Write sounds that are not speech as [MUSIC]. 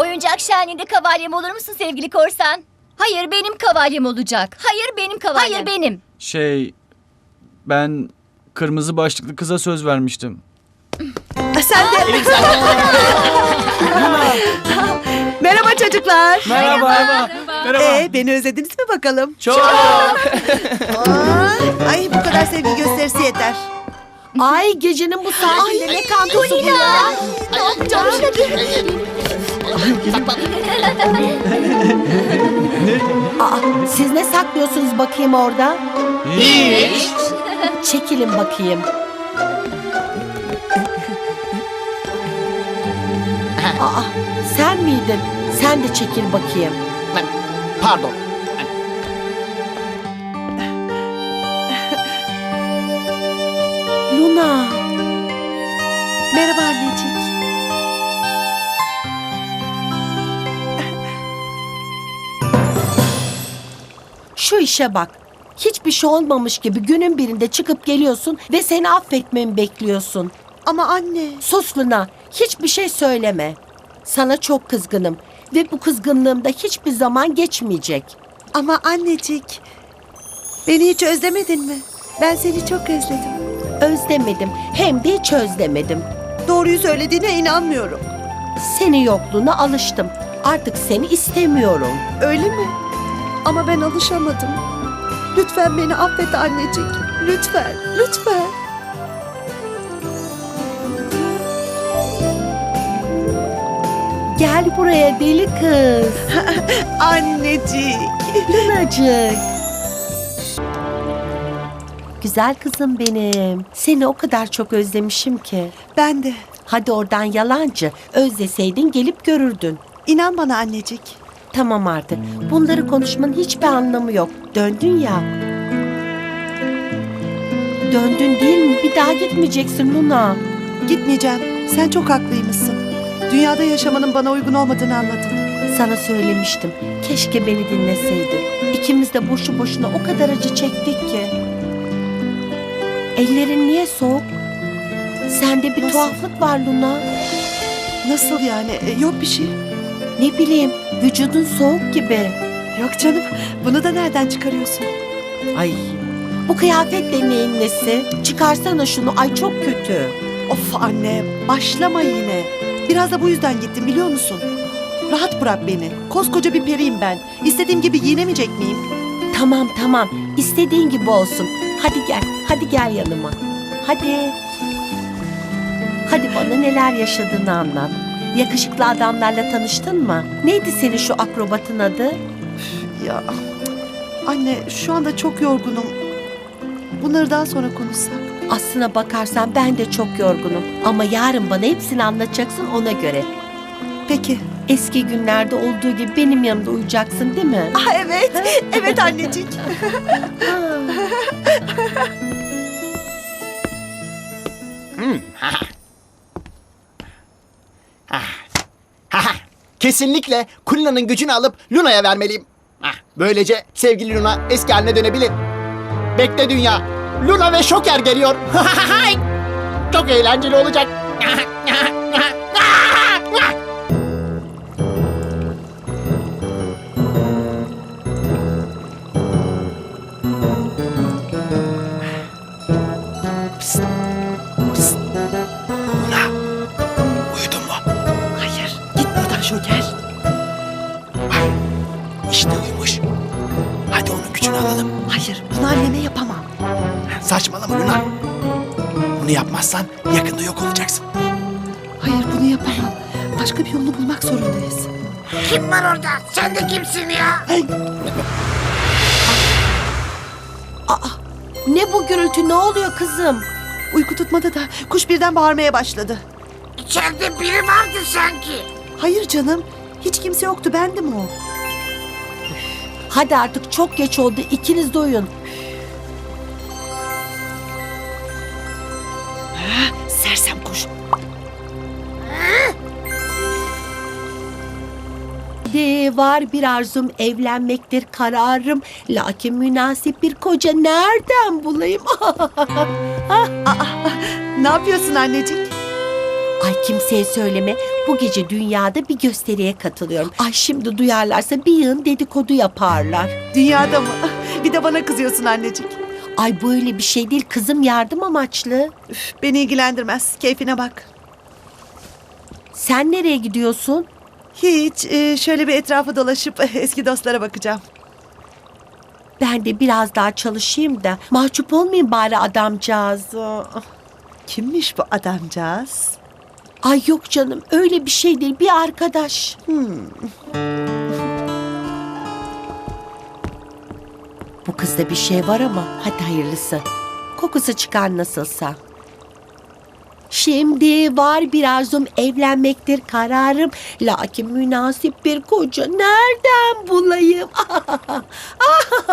Oyuncak şenliğinde kavalyem olur musun sevgili korsan? Hayır benim kavalyem olacak. Hayır benim kavalyem. Hayır benim. Şey ben kırmızı başlıklı kıza söz vermiştim. Sen de. [LAUGHS] Merhaba çocuklar. Merhaba. Merhaba. Ee, beni özlediniz mi bakalım? Çok. Ay bu kadar sevgi gösterisi yeter. Ay gecenin bu saatinde ne kantosu bu ya? Ne yapacağım şimdi? Aa, siz ne saklıyorsunuz bakayım orada? Hiç. Çekilin bakayım. Aa, sen miydin? Sen de çekil bakayım. Pardon. Luna. Merhaba annecik. Şu işe bak. Hiçbir şey olmamış gibi günün birinde çıkıp geliyorsun ve seni affetmemi bekliyorsun. Ama anne. Sus Luna, hiçbir şey söyleme. Sana çok kızgınım ve bu kızgınlığım da hiçbir zaman geçmeyecek. Ama annecik. Beni hiç özlemedin mi? Ben seni çok özledim. Özlemedim, hem de hiç özlemedim. Doğruyu söylediğine inanmıyorum. Seni yokluğuna alıştım. Artık seni istemiyorum. Öyle mi? Ama ben alışamadım. Lütfen beni affet annecik. Lütfen, lütfen. Gel buraya deli kız. [LAUGHS] Annecik. Lunacık. Güzel kızım benim. Seni o kadar çok özlemişim ki. Ben de. Hadi oradan yalancı. Özleseydin gelip görürdün. İnan bana annecik. Tamam artık. Bunları konuşmanın hiçbir anlamı yok. Döndün ya. Döndün değil mi? Bir daha gitmeyeceksin Luna. Gitmeyeceğim. Sen çok haklıymışsın. Dünyada yaşamanın bana uygun olmadığını anladım. Sana söylemiştim. Keşke beni dinleseydin. İkimiz de boşu boşuna o kadar acı çektik ki. Ellerin niye soğuk? Sende bir Nasıl? tuhaflık var Luna. Nasıl yani? E, yok bir şey. Ne bileyim, vücudun soğuk gibi. Yok canım. Bunu da nereden çıkarıyorsun? Ay, bu kıyafetle neyin nesi? Çıkarsana şunu, ay çok kötü. Of anne, başlama yine. Biraz da bu yüzden gittim biliyor musun? Rahat bırak beni. Koskoca bir periyim ben. İstediğim gibi giyinemeyecek miyim? Tamam tamam, istediğin gibi olsun. Hadi gel, hadi gel yanıma. Hadi. Hadi bana neler yaşadığını anlat. Yakışıklı adamlarla tanıştın mı? Neydi senin şu akrobatın adı? Ya anne şu anda çok yorgunum. Bunları daha sonra konuşsak. Aslına bakarsan ben de çok yorgunum. Ama yarın bana hepsini anlatacaksın ona göre. Peki. Eski günlerde olduğu gibi benim yanımda uyuyacaksın değil mi? Ah evet. [LAUGHS] evet annecik. [LAUGHS] [LAUGHS] Haha, Kesinlikle Kulina'nın gücünü alıp Luna'ya vermeliyim. Hah, Böylece sevgili Luna eski haline dönebilir. Bekle dünya. Luna ve Şoker geliyor. [LAUGHS] Çok eğlenceli olacak. İşte uyumuş. Hadi onun gücünü alalım. Hayır. Bunu anneme yapamam. Saçmalama Luna. Bunu yapmazsan yakında yok olacaksın. Hayır bunu yapamam. Başka bir yolunu bulmak zorundayız. Kim var orada? Sen de kimsin ya? Ne bu gürültü ne oluyor kızım? Uyku tutmadı da kuş birden bağırmaya başladı. İçeride biri vardı sanki. Hayır canım. Hiç kimse yoktu. Bendim o. Hadi artık çok geç oldu ikiniz de uyun. Sersem kuş. De var bir arzum evlenmektir kararım. Lakin münasip bir koca nereden bulayım? [LAUGHS] Ne yapıyorsun annecik? Ay kimseye söyleme. Bu gece dünyada bir gösteriye katılıyorum. Ay şimdi duyarlarsa bir yığın dedikodu yaparlar. Dünyada mı? [LAUGHS] Bir de bana kızıyorsun annecik. Ay böyle bir şey değil kızım yardım amaçlı. Üf, beni ilgilendirmez. Keyfine bak. Sen nereye gidiyorsun? Hiç. e, şöyle bir etrafı dolaşıp eski dostlara bakacağım. Ben de biraz daha çalışayım da mahcup olmayayım bari adamcağız. Kimmiş bu adamcağız? Ay yok canım öyle bir şey değil bir arkadaş. Bu kızda bir şey var ama hadi hayırlısı. Kokusu çıkar nasılsa. Şimdi var bir arzum evlenmektir kararım. Lakin münasip bir koca nereden bulayım? [LAUGHS]